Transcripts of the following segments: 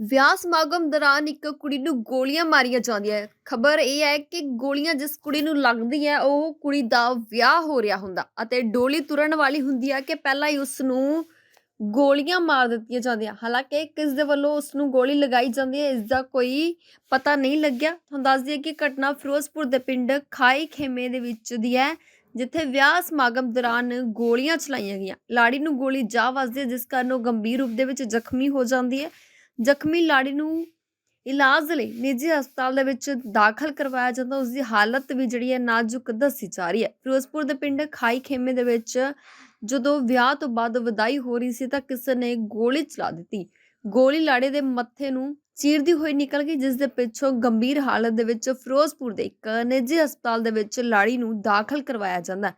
ਵਿਆਹ ਸਮਾਗਮ ਦੌਰਾਨ ਇੱਕ ਕੁੜੀ ਨੂੰ ਗੋਲੀਆਂ ਮਾਰੀਆਂ ਜਾਂਦੀਆਂ ਹੈ। ਖਬਰ ਇਹ ਹੈ ਕਿ ਗੋਲੀਆਂ ਜਿਸ ਕੁੜੀ ਨੂੰ ਲੱਗਦੀ ਹੈ, ਉਹ ਕੁੜੀ ਦਾ ਵਿਆਹ ਹੋ ਰਿਹਾ ਹੁੰਦਾ ਅਤੇ ਡੋਲੀ ਤੁਰਨ ਵਾਲੀ ਹੁੰਦੀ ਹੈ ਕਿ ਪਹਿਲਾਂ ਹੀ ਉਸ ਨੂੰ ਗੋਲੀਆਂ ਮਾਰ ਦਿੱਤੀਆਂ ਜਾਂਦੀਆਂ। ਹਾਲਾਂਕਿ ਕਿਸ ਦੇ ਵੱਲੋਂ ਉਸ ਨੂੰ ਗੋਲੀ ਲਗਾਈ ਜਾਂਦੀ ਹੈ ਇਸ ਦਾ ਕੋਈ ਪਤਾ ਨਹੀਂ ਲੱਗਿਆ। ਤੁਹਾਨੂੰ ਦੱਸ ਦਈਏ ਕਿ ਘਟਨਾ ਫਿਰੋਜ਼ਪੁਰ ਦੇ ਪਿੰਡ ਖਾਈ ਖੇਮੇ ਦੇ ਵਿੱਚ ਦੀ ਹੈ, ਜਿੱਥੇ ਵਿਆਹ ਸਮਾਗਮ ਦੌਰਾਨ ਗੋਲੀਆਂ ਚਲਾਈਆਂ ਗਈਆਂ। ਲਾੜੀ ਨੂੰ ਗੋਲੀ ਜਾ ਵੱਜਦੀ ਹੈ, ਜਿਸ ਕਾਰਨ ਉਹ ਗੰਭੀਰ ਰੂਪ ਦੇ ਵਿੱਚ ਜ਼ਖਮੀ ਹੋ ਜਾਂਦੀ ਹੈ। ਜ਼ਖਮੀ ਲਾੜੀ ਨੂੰ ਇਲਾਜ ਲਈ ਨਿੱਜੀ ਹਸਪਤਾਲ ਦੇ ਵਿੱਚ ਦਾਖਲ ਕਰਵਾਇਆ ਜਾਂਦਾ ਉਸ ਦੀ ਹਾਲਤ ਵੀ ਜਿਹੜੀ ਹੈ ਨਾਜ਼ੁਕ ਦੱਸੀ ਜਾ ਰਹੀ ਹੈ ਫਿਰੋਜ਼ਪੁਰ ਦੇ ਪਿੰਡ ਖਾਈ ਖੇਮੇ ਦੇ ਵਿੱਚ ਜਦੋਂ ਵਿਆਹ ਤੋਂ ਬਾਅਦ ਵਿਦਾਈ ਹੋ ਰਹੀ ਸੀ ਤਾਂ ਕਿਸੇ ਨੇ ਗੋਲੀ ਚਲਾ ਦਿੱਤੀ ਗੋਲੀ ਲਾੜੇ ਦੇ ਮੱਥੇ ਨੂੰ ਚੀਰਦੀ ਹੋਈ ਨਿਕਲ ਗਈ ਜਿਸ ਦੇ ਪਿੱਛੋਂ ਗੰਭੀਰ ਹਾਲਤ ਦੇ ਵਿੱਚ ਫਿਰੋਜ਼ਪੁਰ ਦੇ ਇੱਕ ਨਿੱਜੀ ਹਸਪਤਾਲ ਦੇ ਵਿੱਚ ਲਾੜੀ ਨੂੰ ਦਾਖਲ ਕਰਵਾਇਆ ਜਾਂਦਾ ਹੈ,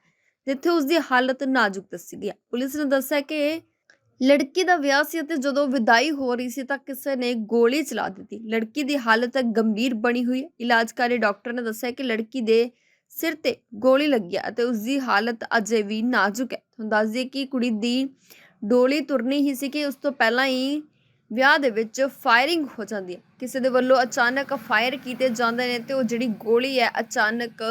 ਜਿੱਥੇ ਉਸ ਦੀ ਹਾਲਤ ਨਾਜ਼ੁਕ ਦੱਸੀ ਗਈ ਹੈ। ਪੁਲਿਸ ਨੇ ਦੱਸਿਆ ਕਿ ਲੜਕੀ ਦਾ ਵਿਆਹ ਸੀ ਅਤੇ ਜਦੋਂ ਵਿਦਾਈ ਹੋ ਰਹੀ ਸੀ ਤਾਂ ਕਿਸੇ ਨੇ ਗੋਲੀ ਚਲਾ ਦਿੱਤੀ। ਲੜਕੀ ਦੀ ਹਾਲਤ ਗੰਭੀਰ ਬਣੀ ਹੋਈ ਹੈ। ਇਲਾਜਕਾਰੀ ਡਾਕਟਰ ਨੇ ਦੱਸਿਆ ਕਿ ਲੜਕੀ ਦੇ ਸਿਰ ਤੇ ਗੋਲੀ ਲੱਗੀ ਹੈ ਅਤੇ ਉਸ ਦੀ ਹਾਲਤ ਅਜੇ ਵੀ ਨਾਜ਼ੁਕ ਹੈ। ਤੁਹਾਨੂੰ ਦੱਸ ਦਈਏ ਕਿ ਕੁੜੀ ਦੀ ਡੋਲੀ ਤੁਰਨੀ ਹੀ ਸੀ ਕਿ ਉਸ ਤੋਂ ਪਹਿਲਾਂ ਹੀ ਵਿਆਹ ਦੇ ਵਿੱਚ ਫਾਇਰਿੰਗ ਹੋ ਜਾਂਦੀ ਹੈ। ਕਿਸੇ ਦੇ ਵੱਲੋਂ ਅਚਾਨਕ ਫਾਇਰ ਕੀਤੇ ਜਾਂਦੇ ਨੇ ਤੇ ਉਹ ਜਿਹੜੀ ਗੋਲੀ ਹੈ ਅਚਾਨਕ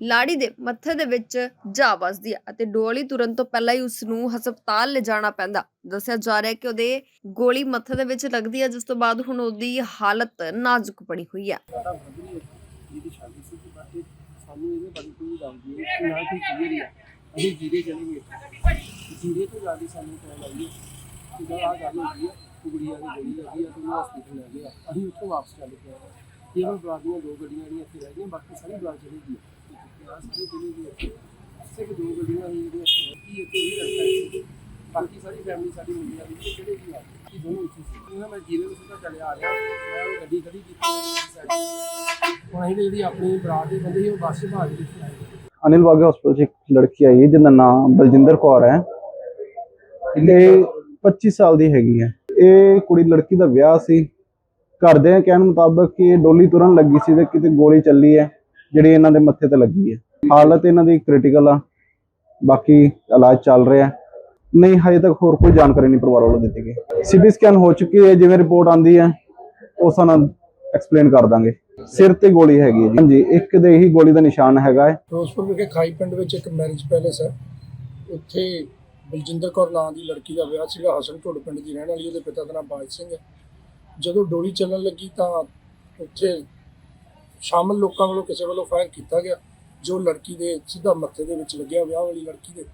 ਲਾੜੀ ਦੇ ਮੱਥੇ ਦੇ ਵਿੱਚ ਜਾ ਵੱਜਦੀ ਹੈ ਅਤੇ ਡੋਲੀ ਤੁਰਨ ਤੋਂ ਪਹਿਲਾਂ ਹੀ ਉਸ ਨੂੰ ਹਸਪਤਾਲ ਲਿਜਾਣਾ ਪੈਂਦਾ। ਦੱਸਿਆ ਜਾ ਰਿਹਾ ਹੈ ਕਿ ਉਹਦੇ ਗੋਲੀ ਮੱਥੇ ਦੇ ਵਿੱਚ ਲੱਗਦੀ ਹੈ ਜਿਸ ਤੋਂ ਬਾਅਦ ਹੁਣ ਉਹਦੀ ਹਾਲਤ ਨਾਜ਼ੁਕ ਬਣੀ ਹੋਈ ਹੈ ਸਾਨੂੰ ਇਹਨੇ ਬੜੀ ਕੋਈ ਦੱਸਦੀ ਹੈ ਨਾ ਕੋਈ ਕਲੀਅਰ ਹੀ ਅਸੀਂ ਜੀਰੇ ਚਲੇ ਗਏ। ਜੀਰੇ ਤੋਂ ਜਾ ਕੇ ਸਾਨੂੰ ਕਾਲ ਆਈ ਕਿ ਜਦੋਂ ਆ ਗੱਲ ਹੋਈ ਹੈ ਕੁੜੀਆਂ ਦੀ ਗੋਲੀ ਲੱਗੀ ਆ ਤੇ ਉਹ ਹਸਪੀਟਲ ਲੈ ਗਏ ਅਸੀਂ ਉੱਥੋਂ ਵਾਪਸ ਚੱਲ ਪਏ ਆ ਕੇਵਲ ਬਰਾਦੀਆਂ ਦੋ ਗੱਡੀਆਂ ਜਿਹੜੀਆਂ ਇੱਥੇ ਰਹਿ ਗਈਆਂ ਬਾਕੀ ਸਾਰੀ ਬਰਾਤ ਚਲੀ ਗਈ ਸਾਰੀ ਚਲੀ ਗਈ ਆ। ਸਿਰਫ ਦੋ ਗੱਡੀਆਂ ਹੀ ਜਿਹੜੀਆਂ ਇੱਥੇ ਕੀ ਇੱਥੇ ਹੀ ਰਸਤਾ ਸੀ ਬਾਕੀ ਸਾਰੀ ਫੈਮਿਲੀ ਸਾਡੀ ਮਿਲੀ ਆ ਵੀ ਕਿਹੜੇ ਕੀ ਆ ਕਿ ਦੋਨੋਂ ਇੱਥੇ ਸੀ ਉਹਨਾਂ ਮੈਂ ਜੀਰੇ ਤੋਂ ਸਿੱਧਾ ਚੱਲਿਆ ਆ ਰਿਹਾ ਮੈਂ ਉਹ ਗੱਡੀ ਖੜੀ ਕੀਤੀ ਹੁਣ ਅਸੀਂ ਜਿਹੜੀ ਆਪਣੀ ਬਰਾਤ ਦੇ ਬੰਦੇ ਸੀ ਉਹ ਬੱਸ ਭਾਜ ਕੇ ਇੱਥੇ ਆਏ ਅਨਿਲ ਬਾਗਾ ਹਸਪਤਾਲ 'ਚ ਇੱਕ ਲੜਕੀ ਆਈ ਹੈ, ਜਿਹਦਾ ਨਾਮ ਬਲਜਿੰਦਰ ਕੌਰ ਹੈ। ਇਹ 25 ਸਾਲ ਦੀ ਹੈਗੀ ਹੈ। ਇਹ ਕੁੜੀ ਲੜਕੀ ਦਾ ਵਿਆਹ ਸੀ। ਘਰਦਿਆਂ ਕਹਿਣ ਮੁਤਾਬਕ ਕਿ ਇਹ ਡੋਲੀ ਤੁਰਨ ਲੱਗੀ ਸੀ ਤੇ ਕਿਤੇ ਗੋਲੀ ਚੱਲੀ ਹੈ, ਜਿਹੜੀ ਇਹਨਾਂ ਦੇ ਮੱਥੇ ਤੇ ਲੱਗੀ ਹੈ। ਹਾਲਤ ਇਹਨਾਂ ਦੀ ਕ੍ਰਿਟੀਕਲ ਆ। ਬਾਕੀ ਇਲਾਜ ਚੱਲ ਰਿਹਾ। ਨਹੀਂ, ਹਜੇ ਤੱਕ ਹੋਰ ਕੋਈ ਜਾਣਕਾਰੀ ਨਹੀਂ ਪਰਿਵਾਰ ਵੱਲੋਂ ਦਿੱਤੀ ਗਈ। ਸੀਟੀ ਸਕੈਨ ਹੋ ਚੁੱਕੀ ਹੈ, ਜਿਵੇਂ ਰਿਪੋਰਟ ਆਂਦੀ ਹੈ, ਉਹ ਸਾਨੂੰ ਐਕਸਪਲੇਨ ਕਰ ਦਾਂਗੇ। ਸਿਰ ਤੇ ਗੋਲੀ ਹੈਗੀ ਹੈ ਜੀ। ਹਾਂਜੀ, ਇੱਕ ਦੇ ਹੀ ਗੋਲੀ ਦਾ ਨਿਸ਼ਾਨ ਹੈਗਾ ਹੈ। ਫਿਰੋਜ਼ਪੁਰ ਵਿਖੇ ਖਾਈ ਪਿੰਡ ਵਿੱਚ ਇੱਕ ਮੈਰਿਜ ਪੈਲੇਸ ਹੈ। ਉੱਥੇ ਬਲਜਿੰਦਰ ਕੌਰ ਨਾਂ ਦੀ ਲੜਕੀ ਦਾ ਵਿਆਹ ਸੀਗਾ। ਹਸਨ ਢੋਡ ਪਿੰਡ ਦੀ ਰਹਿਣ ਵਾਲੀ, ਉਹਦੇ ਪਿਤਾ ਦਾ ਨਾਮ ਬਾਜ ਸਿੰਘ ਹੈ। ਜਦੋਂ ਡੋਲੀ ਚੱਲਣ ਲੱਗੀ ਤਾਂ ਉੱਥੇ ਸ਼ਾਮਲ ਲੋਕਾਂ ਵੱਲੋਂ ਕਿਸੇ ਵੱਲੋਂ ਫਾਇਰ ਕੀਤਾ ਗਿਆ। ਜੋ ਲੜਕੀ ਦੇ ਸਿੱਧਾ ਮੱਥੇ ਦੇ ਵਿੱਚ ਲੱਗਿਆ ਵਿਆਹ ਵਾਲੀ ਲੜਕੀ ਦੇ,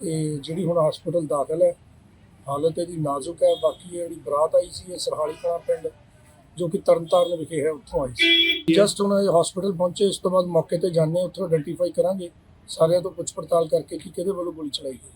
ਤੇ ਜਿਹੜੀ ਹੁਣ ਹਸਪੀਟਲ ਦਾਖਲ ਹੈ, ਹਾਲਤ ਇਹਦੀ ਨਾਜ਼ੁਕ ਹੈ, ਬਾਕੀ ਜਿਹੜੀ ਬਰਾਤ ਆਈ ਸੀ, ਇਹ ਸਰਹਾਲੀ ਕਲਾਂ ਪਿੰਡ, ਜੋ ਕਿ ਤਰਨਤਾਰਨ ਵਿਖੇ ਹੈ, ਉੱਥੋਂ ਆਈ ਸੀ। ਜਸਟ ਹੁਣ ਇਹ ਹਸਪੀਟਲ ਪਹੁੰਚੇ, ਇਸ ਤੋਂ ਬਾਅਦ ਮੌਕੇ ਤੇ ਜਾਂਦੇ ਉੱਥੋਂ ਆਇਡੈਂਟੀਫਾਈ ਕਰਾਂਗੇ, ਸਾਰਿਆਂ ਤੋਂ ਪੁੱਛ ਪੜਤਾਲ ਕਰਕੇ ਕਿ ਕਿਹਦੇ ਵੱਲੋਂ ਗੋਲੀ ਚਲਾਈ ਗਈ।